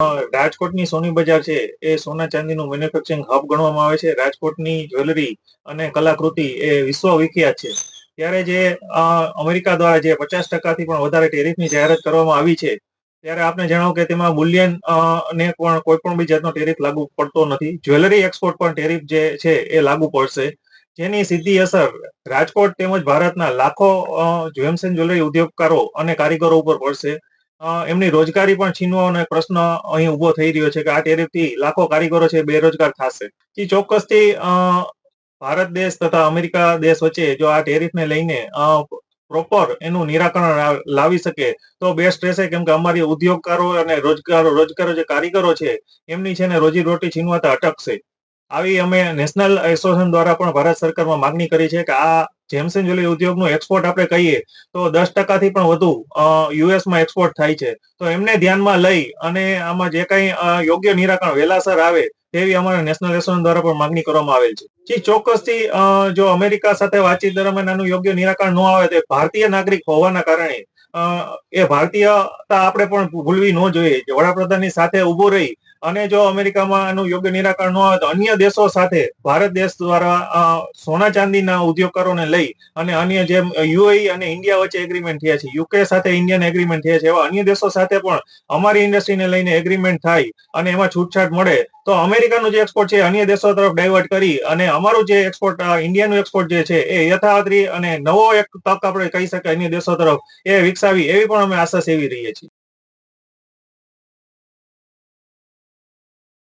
રાજકોટની સોની બજાર છે, એ સોના ચાંદીનું મેન્યુફેક્ચરિંગ હબ ગણવામાં આવે છે. રાજકોટની જ્વેલરી અને કલાકૃતિ એ વિશ્વ વિખ્યાત છે. ત્યારે જે અમેરિકા દ્વારા જે પચાસ ટકાથી પણ વધારે ટેરિફની જાહેરાત કરવામાં આવી છે, ત્યારે આપને જણાવો કે તેમાં બુલિયન ને પણ કોઈ પણ બી જાતનો ટેરિફ લાગુ પડતો નથી. જ્વેલરી એક્સપોર્ટ પણ ટેરિફ જે છે, એ લાગુ પડશે. જેની સીધી અસર રાજકોટ તેમજ ભારતના લાખો જેમ્સ એન્ડ જ્વેલરી ઉદ્યોગકારો અને કારીગરો ઉપર પડશે. એમની રોજગારી પણ છીનવાનો પ્રશ્ન અહીં ઊભો થઈ રહ્યો છે કે આ ટેરિફથી લાખો કારીગરો છે, બેરોજગાર થશે. એ ચોક્કસથી ભારત દેશ તથા અમેરિકા દેશ વચ્ચે જો આ ટેરિફને લઈને પ્રોપર એનું નિરાકરણ લાવી શકે, તો બેસ્ટ રહેશે કેમ કે અમારી ઉદ્યોગકારો અને રોજગારો રોજગારો જે કારીગરો છે, એમની છે ને રોજી રોટી છીનવાતા અટકશે. આવી અમે નેશનલ એસોસિએશન દ્વારા પણ ભારત સરકારમાં માગણી કરી છે કે આ જેમ્સ એન્ડ જ્વેલરી ઉદ્યોગનું એક્સપોર્ટ આપણે કહીએ, તો દસ ટકાથી પણ વધુ યુએસમાં એક્સપોર્ટ થાય છે. તો એમને ધ્યાનમાં લઈ અને આમાં જે કંઈ યોગ્ય નિરાકરણ વહેલાસર આવે તેવી અમારા નેશનલ એસોસિએશન દ્વારા પણ માગણી કરવામાં આવેલ છે. જી, ચોક્કસથી જો અમેરિકા સાથે વાતચીત દરમિયાન આનું યોગ્ય નિરાકરણ ન આવે તો ભારતીય નાગરિક હોવાના કારણે એ ભારતીયતા આપણે પણ ભૂલવી ન જોઈએ. વડાપ્રધાનની સાથે ઉભું રહી અને જો અમેરિકામાં આનું યોગ્ય નિરાકરણ ન આવે તો અન્ય દેશો સાથે, ભારત દેશ દ્વારા સોના ચાંદીના ઉદ્યોગકારોને લઈ અને અન્ય જેમ, યુએઈ અને ઇન્ડિયા વચ્ચે એગ્રીમેન્ટ થયા છે, યુકે સાથે ઇન્ડિયન એગ્રીમેન્ટ થયા છે, એવા અન્ય દેશો સાથે પણ અમારી ઇન્ડસ્ટ્રીને લઈને એગ્રીમેન્ટ થાય અને એમાં છૂટછાટ મળે, તો અમેરિકાનું જે એક્સપોર્ટ છે અન્ય દેશો તરફ ડાયવર્ટ કરી અને અમારું જે એક્સપોર્ટ ઇન્ડિયાનું એક્સપોર્ટ જે છે એ યથાવત અને નવો એક તક આપણે કહી શકાય અન્ય દેશો તરફ એ વિકસાવી એવી પણ અમે આશા સેવી રહીએ છીએ.